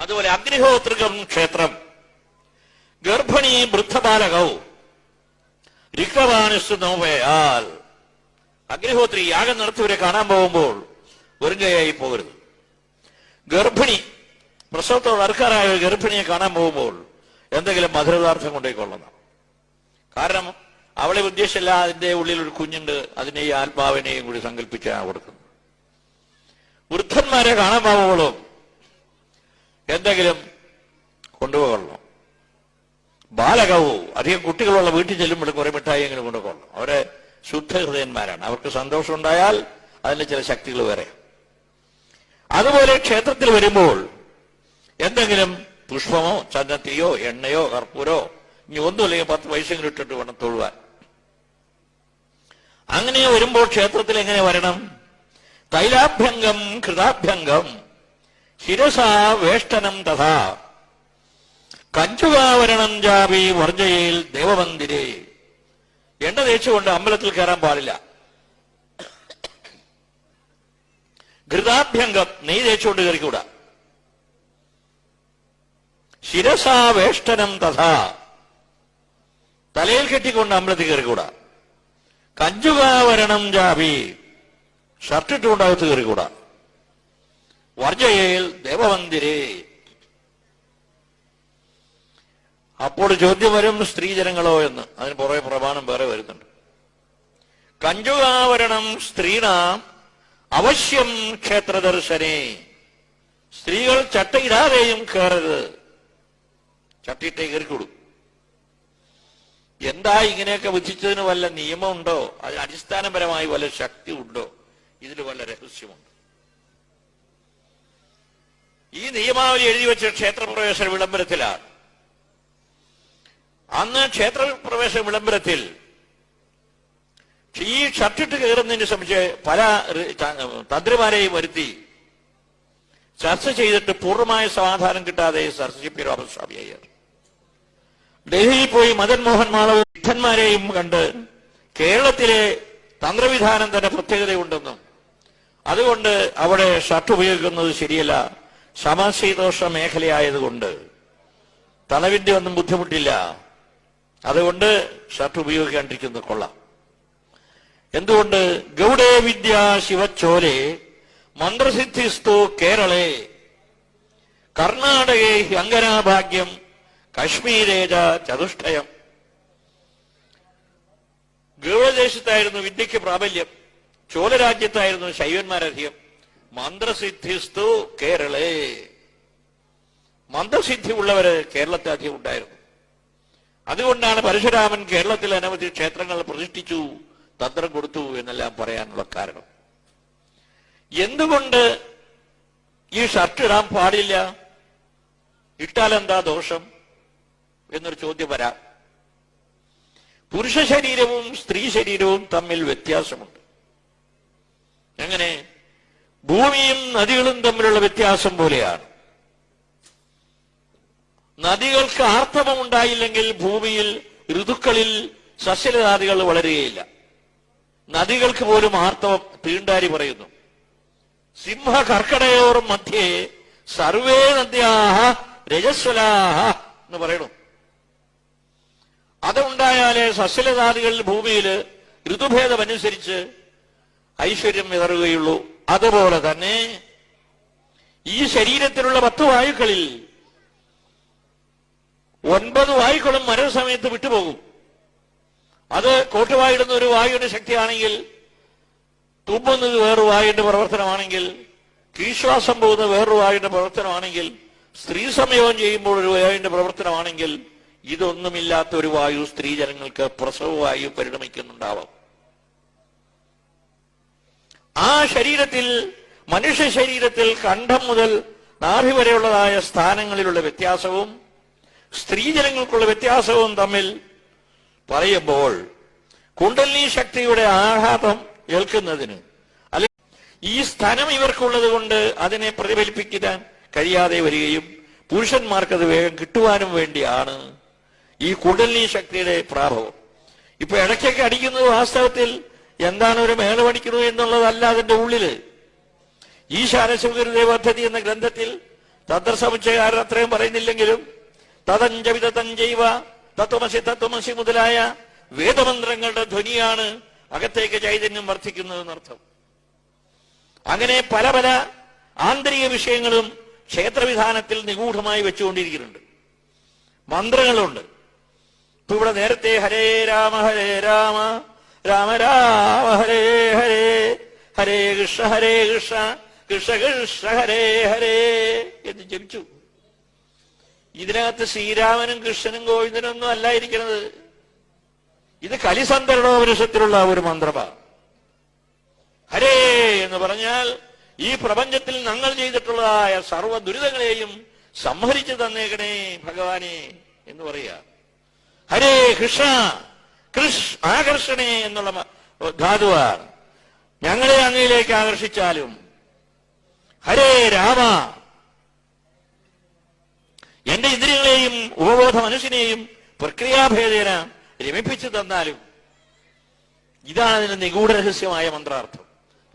അതുപോലെ അഗ്നിഹോത്രികം ക്ഷേത്രം. ഗർഭിണി വൃദ്ധബാലകവും രിക്തവാനുസ് നോവയാൽ. അഗ്നിഹോത്രി യാഗം നടത്തിയവരെ കാണാൻ പോകുമ്പോൾ വെറുങ്കയായി പോകരുത്. ഗർഭിണി പ്രസവത്തോട് അർഹരായ ഗർഭിണിയെ കാണാൻ പോകുമ്പോൾ എന്തെങ്കിലും മധുരപദാർത്ഥം കൊണ്ടേക്കൊള്ളണം കാരണം അവളെ ഉദ്ദേശിച്ചല്ല അതിന്റെ ഉള്ളിൽ ഒരു കുഞ്ഞുണ്ട് അതിനെ ഈ ആത്മാവിനെയും കൂടി സങ്കല്പിച്ചാണ് കൊടുക്കുന്നത്. വൃദ്ധന്മാരെ കാണാൻ പോകുമ്പോഴും എന്തെങ്കിലും കൊണ്ടുപോകണം? ബാലകവും അധികം കുട്ടികളുള്ള വീട്ടിൽ ചെല്ലുമ്പോൾ കുറെ മിഠായിയെങ്കിലും കൊണ്ടുപോകണം? അവരെ ശുദ്ധ ഹൃദയന്മാരാണ് അവർക്ക് സന്തോഷം ഉണ്ടായാൽ അതിന്റെ ചില ശക്തികൾ വേറെ. അതുപോലെ ക്ഷേത്രത്തിൽ വരുമ്പോൾ എന്തെങ്കിലും പുഷ്പമോ ചന്ദത്തിയോ എണ്ണയോ കർപ്പൂരോ ഇനി ഒന്നുമില്ലെങ്കിൽ പത്ത് പൈസയെങ്കിലും ഇട്ടിട്ട് വേണം തൊഴുവാൻ. അങ്ങനെ വരുമ്പോൾ ക്ഷേത്രത്തിൽ എങ്ങനെ വരണം? തൈലാഭ്യംഗം കൃതാഭ്യംഗം ശിരസാ വേഷ്ടനം തഥാ. കഞ്ചുകാവരണം ജാപി വർജയിൽ ദേവമന്ദിരേ. എണ്ണ തേച്ചുകൊണ്ട് അമ്പലത്തിൽ കയറാൻ പാടില്ല. ഘൃതാഭ്യംഗം നെയ് തേച്ചുകൊണ്ട് കയറിക്കൂടാ. ശിരസാ വേഷ്ടനം തഥാ. തലയിൽ കെട്ടിക്കൊണ്ട് അമ്പലത്തിൽ കയറിക്കൂടാ. കഞ്ചുകാവരണം ജാപി. ഷർട്ടിട്ടുകൊണ്ട് അകത്ത് കയറിക്കൂടാ. വർജയിൽ ദേവമന്ദിരേ. അപ്പോൾ ചോദ്യം വരും സ്ത്രീജനങ്ങളോ എന്ന്. അതിന് പുറകെ പ്രമാണം വേറെ വരുന്നുണ്ട്. കഞ്ചുകാവരണം സ്ത്രീണാം അവശ്യം ക്ഷേത്രദർശനേ. സ്ത്രീകൾ ചട്ടയിടാതെയും കയറരുത് ചട്ടിയിട്ടേ കയറിക്കൊടു. എന്താ ഇങ്ങനെയൊക്കെ വിധിച്ചതിന് വല്ല നിയമമുണ്ടോ? അത് അടിസ്ഥാനപരമായി വല്ല ശക്തി ഉണ്ടോ ഇതിൽ വല്ല രഹസ്യമുണ്ടോ? ഈ നിയമാവലി എഴുതി വെച്ച ക്ഷേത്രപ്രവേശന വിളംബരത്തിലാണ്. അന്ന് ക്ഷേത്രപ്രവേശന വിളംബരത്തിൽ ഈ ഷർട്ടിട്ട് കയറുന്നതിനെ സംബന്ധിച്ച് പല തന്ത്രിമാരെയും വരുത്തി ചർച്ച ചെയ്തിട്ട് പൂർണമായ സമാധാനം കിട്ടാതെ സർസിപ്പി രാമസ്വാമി അയ്യർ. ഡൽഹിയിൽ പോയി മദൻ മോഹൻ മാളവും വിദ്ധന്മാരെയും കണ്ട് കേരളത്തിലെ തന്ത്രവിധാനം തന്നെ പ്രത്യേകതയുണ്ടെന്നും അതുകൊണ്ട് അവിടെ ഷർട്ട് ഉപയോഗിക്കുന്നത് ശരിയല്ല. സമശീതോഷ മേഖലയായതുകൊണ്ട് തണവിന്റെ ഒന്നും ബുദ്ധിമുട്ടില്ല. അതുകൊണ്ട് ഷർട്ട് ഉപയോഗിക്കാണ്ടിരിക്കുന്നത് കൊള്ളാം. എന്തുകൊണ്ട്? ഗൗഡേ വിദ്യ ശിവച്ചോലെ മന്ത്രസിദ്ധിസ്തു കേരളെ. കർണാടകേ അങ്കനാഭാഗ്യം കശ്മീരേജ ചതുഷ്ടയം ഗൗഡദേശത്തായിരുന്നു വിദ്യയ്ക്ക് പ്രാബല്യം. ചോലരാജ്യത്തായിരുന്നു ശൈവന്മാരധികം. മന്ത്രസിദ്ധിസ്തു കേരളേ. മന്ത്രസിദ്ധി ഉള്ളവര് കേരളത്തെ അധികം ഉണ്ടായിരുന്നു. അതുകൊണ്ടാണ് പരശുരാമൻ കേരളത്തിൽ അനവധി ക്ഷേത്രങ്ങൾ പ്രതിഷ്ഠിച്ചു തന്ത്രം കൊടുത്തു എന്നെല്ലാം പറയാനുള്ള കാരണം. എന്തുകൊണ്ട് ഈ ഷർട്ട് ഇടാൻ പാടില്ല? ഇട്ടാൽ എന്താ ദോഷം? എന്നൊരു ചോദ്യം വരാം. പുരുഷ ശരീരവും സ്ത്രീ ശരീരവും തമ്മിൽ വ്യത്യാസമുണ്ട് എങ്ങനെ ഭൂമിയും നദികളും തമ്മിലുള്ള വ്യത്യാസം പോലെയാണ്. നദികൾക്ക് ആർത്തവമുണ്ടായില്ലെങ്കിൽ ഭൂമിയിൽ ഋതുക്കളിൽ സസ്യലതാദികൾ വളരുകയില്ല. നദികൾക്ക് പോലും ആർത്തവം തീണ്ടാരി പറയുന്നു. സിംഹ കർക്കടയോർ മധ്യേ സർവേ നദ്യാഹ രജസ്വലാഹ എന്ന് പറയണു അതുണ്ടായാലേ സസ്യലതാദികൾ ഭൂമിയിൽ ഋതുഭേദമനുസരിച്ച് ഐശ്വര്യം വിതറുകയുള്ളൂ. അതുപോലെ തന്നെ ഈ ശരീരത്തിലുള്ള പത്ത് വായുക്കളിൽ ഒൻപത് വായുക്കളും മരണസമയത്ത് വിട്ടുപോകും. അത് കോട്ടുവായിടുന്ന ഒരു വായുവിന്റെ ശക്തിയാണെങ്കിൽ തുമ്പുന്നത് വേറൊരു വായുവിന്റെ പ്രവർത്തനമാണെങ്കിൽ കീശ്വാസം പോകുന്ന വേറൊരു വായുവിന്റെ പ്രവർത്തനമാണെങ്കിൽ സ്ത്രീ സംയോഗം ചെയ്യുമ്പോൾ ഒരു വായുവിന്റെ പ്രവർത്തനമാണെങ്കിൽ ഇതൊന്നുമില്ലാത്ത ഒരു വായു സ്ത്രീ ജനങ്ങൾക്ക് പ്രസവവായു പരിണമിക്കുന്നുണ്ടാവാം. ആ ശരീരത്തിൽ മനുഷ്യ ശരീരത്തിൽ കണ്ഠം മുതൽ നാഭി വരെയുള്ളതായ സ്ഥാനങ്ങളിലുള്ള വ്യത്യാസവും സ്ത്രീജനങ്ങൾക്കുള്ള വ്യത്യാസവും തമ്മിൽ പറയുമ്പോൾ കുണ്ടലിനി ശക്തിയുടെ ആഘാതം ഏൽക്കുന്നതിന് അല്ലെങ്കിൽ ഈ സ്ഥാനം ഇവർക്കുള്ളത് കൊണ്ട് അതിനെ പ്രതിഫലിപ്പിക്കാൻ കഴിയാതെ വരികയും പുരുഷന്മാർക്കത് വേഗം കിട്ടുവാനും വേണ്ടിയാണ് ഈ കുണ്ടലിനി ശക്തിയുടെ പ്രാഭവം. ഇപ്പൊ ഇടയ്ക്കൊക്കെ അടിക്കുന്നത് വാസ്തവത്തിൽ എന്താണ് ഒരു മേള പഠിക്കുന്നത് എന്നുള്ളതല്ല അതിന്റെ ഉള്ളിൽ. ഈശാന പദ്ധതി എന്ന ഗ്രന്ഥത്തിൽ തദ്രസമുച്ചകാരൻ അത്രയും പറയുന്നില്ലെങ്കിലും തതഞ്ചവിത തഞ്ചൈവ തത്വമസി തത്വമസി മുതലായ വേദമന്ത്രങ്ങളുടെ ധ്വനിയാണ് അകത്തേക്ക് ചൈതന്യം വർദ്ധിക്കുന്നതെന്നർത്ഥം അങ്ങനെ പല പല ആന്തരിക വിഷയങ്ങളും ക്ഷേത്രവിധാനത്തിൽ നിഗൂഢമായി വെച്ചുകൊണ്ടിരിക്കുന്നുണ്ട്. മന്ത്രങ്ങളുണ്ട്. ഇപ്പൊ ഇവിടെ നേരത്തെ ഹരേ രാമ ഹരേ രാമ രാമ രാമ ഹരേ ഹരേ ഹരേ കൃഷ്ണ ഹരേ കൃഷ്ണ കൃഷ്ണ കൃഷ്ണ ഹരേ ഹരേ എന്ന് ജപിച്ചു. ഇതിനകത്ത് ശ്രീരാമനും കൃഷ്ണനും ഗോവിന്ദനും ഒന്നും അല്ല ഇരിക്കുന്നത് ഇത് കലിസന്തരണോപനിഷത്തിലുള്ള ഒരു മന്ത്രമാണ് ഹരേ എന്ന് പറഞ്ഞാൽ ഈ പ്രപഞ്ചത്തിൽ ഞങ്ങൾ ചെയ്തിട്ടുള്ളതായ സർവ ദുരിതങ്ങളെയും സംഹരിച്ചു തന്നേക്കണേ ഭഗവാനെ എന്ന് പറയുക. ഹരേ കൃഷ്ണ കൃഷ് ആകർഷണേ എന്നുള്ള ധാതുവാണ്. ഞങ്ങളെ അങ്ങയിലേക്ക് ആകർഷിച്ചാലും ഹരേ രാമ. എന്റെ ഇന്ദ്രിയങ്ങളെയും ഉപബോധ മനസ്സിനെയും പ്രക്രിയാഭേദേന രമിപ്പിച്ചു തന്നാലും ഇതാണ് അതിന്റെ നിഗൂഢ രഹസ്യമായ മന്ത്രാർത്ഥം.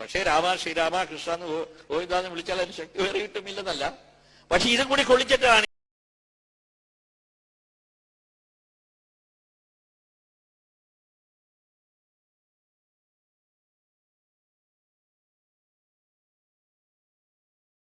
പക്ഷേ രാമ ശ്രീരാമ കൃഷ്ണ എന്ന് ഗോവിന്ദാന്ന് വിളിച്ചാൽ അതിന് ശക്തി വേറെ കിട്ടുമില്ലെന്നല്ല പക്ഷെ ഇതും കൂടി കൊള്ളിച്ചിട്ടാണ്